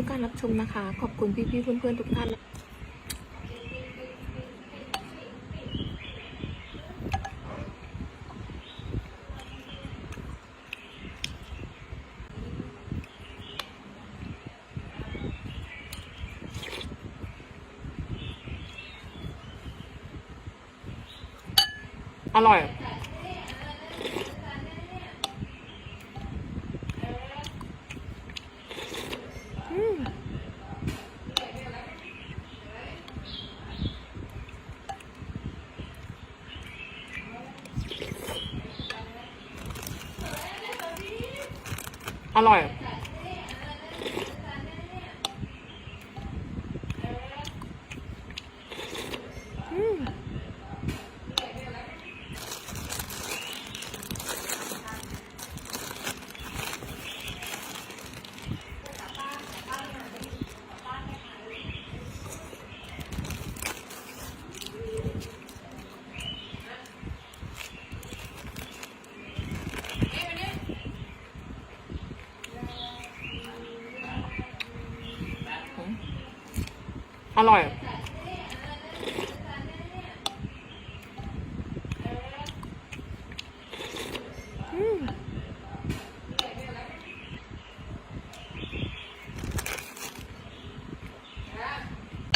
ทุกการรับชมนะคะ ขอบคุณพี่ๆเพื่อนๆทุกท่านอร่อย อืม อร่อย อืม อร่อยอืม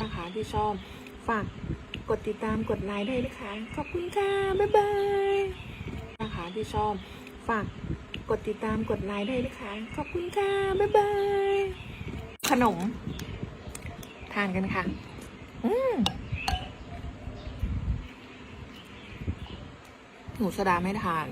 นะคะที่ชอบ ฝากกดติดตามกดไลค์ได้นะคะ ขอบคุณค่ะ บ๊ายบายนะคะที่ชอบฝากกดติดตามกดไลค์ได้นะคะ ขอบคุณค่ะ บ๊ายบาย ขนม ทานกันค่ะ อืมหนูสดาไม่ทาน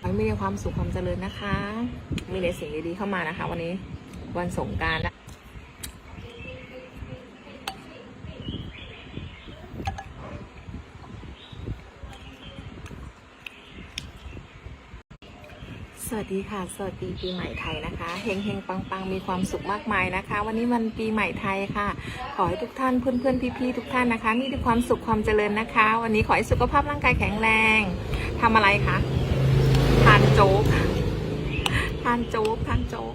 ขอให้มีแต่ ความสุขความเจริญนะคะ มีแต่สิ่งดีๆเข้ามานะคะ วันนี้วันสงการนะสวัสดีค่ะ สวัสดีปีใหม่ไทยนะคะเฮงเฮงปังปังมีความสุขมากมายนะคะ วันนี้วันปีใหม่ไทยค่ะ ขอให้ทุกท่านเพื่อนเพื่อนพี่พี่ๆทุกท่านนะคะมีแต่ความสุขความเจริญนะคะ วันนี้ขอให้สุขภาพร่างกายแข็งแรงทำอะไรคะ ทานโจ๊ก ทานโจ๊ก ทานโจ๊ก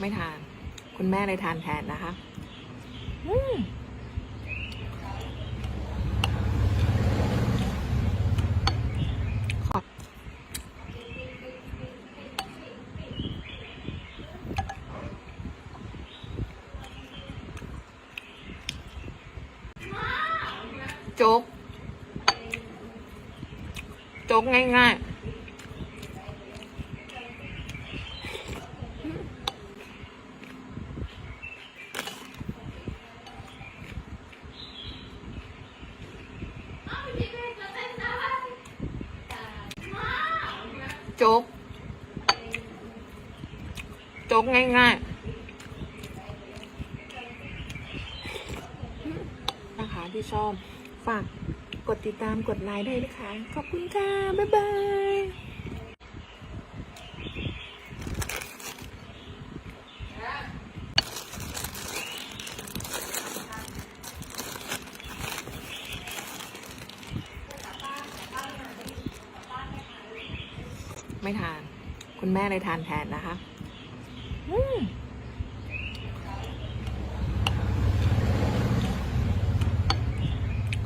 ไม่ทาน คุณแม่เลยทานแทนนะคะ อืมขอบ โจ๊ก โจ๊กง่าย ๆ โจ๊ก โจ๊กง่าย ๆนะคะที่ชอบฝาก กดติดตามกดไลค์ได้นะคะ ขอบคุณค่ะ บ๊ายบายไม่ทาน คุณแม่เลยทานแทนนะคะ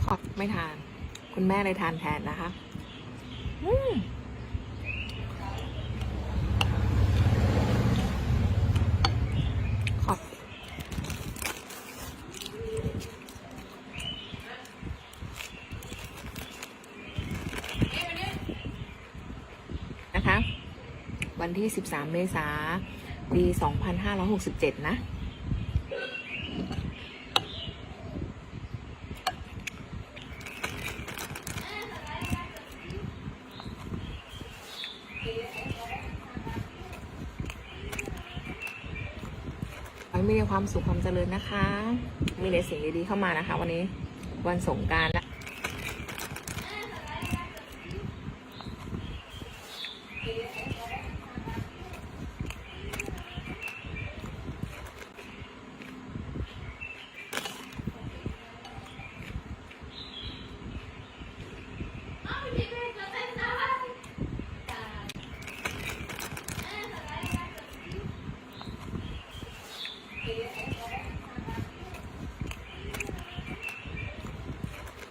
ขอบไม่ทาน คุณแม่เลยทานแทนนะคะอขอบนะคะ วันที่ 13 เมษาปี 2567 นะ ให้มีแต่ความสุขความเจริญนะคะ มีแต่สิ่งดีๆเข้ามานะคะ วันนี้วันสงกรารนะ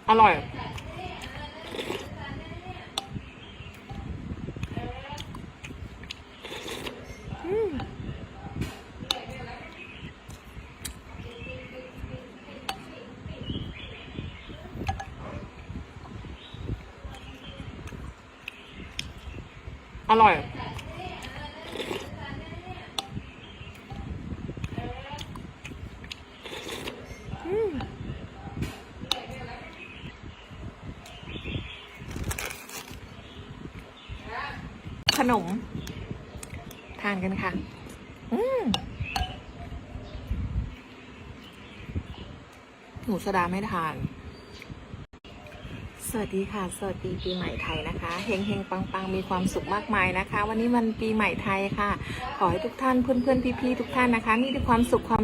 อร่อย อร่อย อืม ขนม ทานกันค่ะ อืมหนูสดาไม่ทาน สวัสดีค่ะ สวัสดีปีใหม่ไทยนะคะ เฮงเฮงปังปังมีความสุขมากมายนะคะ วันนี้มันปีใหม่ไทยค่ะ ขอให้ทุกท่านเพื่อนเพื่อนพี่พี่ๆทุกท่านนะคะ มีแต่ความสุขความ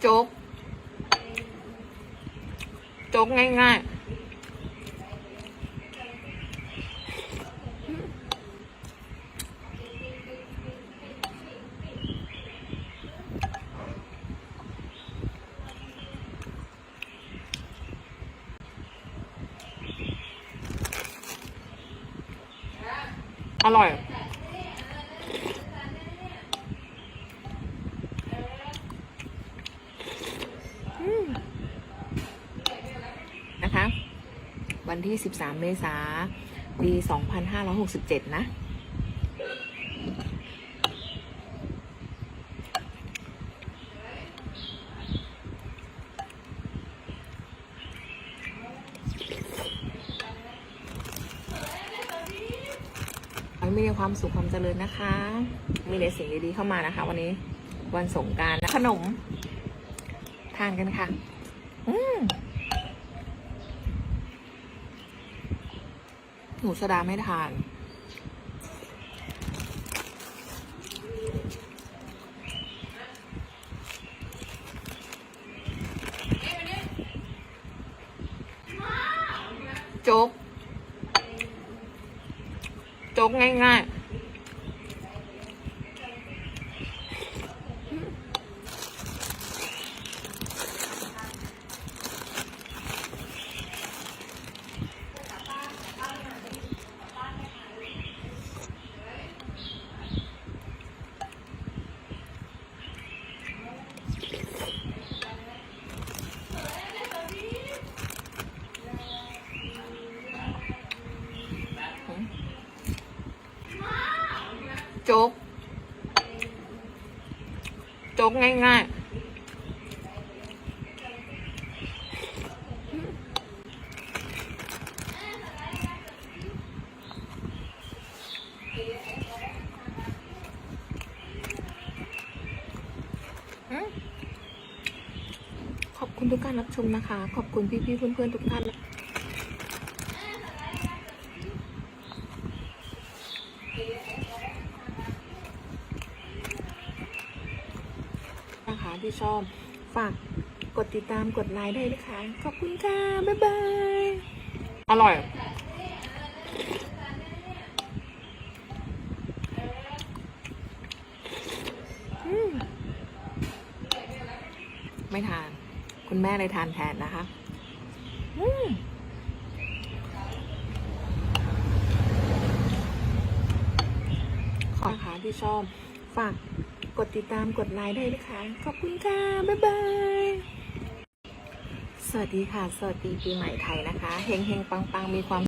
โจ๊ก โจ๊กง่าย ๆอร่อย นะคะ วันที่ 13 เมษาปี 2567 นะขอให้มีแต่ความสุขความเจริญนะคะ มีแต่สิ่งดีๆเข้ามานะคะ วันนี้วันสงการขนม ทานกันค่ะ อืม หนูสดาไม่ทาน โจ๊ก โจ๊กง่ายๆ โจ๊ก โจ๊กง่ายๆขอบคุณทุกการรับชมนะคะ ขอบคุณพี่ๆเพื่อนๆทุกท่าน นะคะที่ชอบฝากกดติดตามกดไลค์ได้นะคะ ขอบคุณค่ะ บ๊ายบาย อร่อยอมไม่ทาน คุณแม่เลยทานแทนนะคะ อืมขอค่ะที่ชอบฝาก กดติดตามกดไลค์ได้นะคะ ขอบคุณค่ะ บ๊ายบาย สวัสดีค่ะ สวัสดีปีใหม่ไทยนะคะ เฮงเฮงปังปังมีความ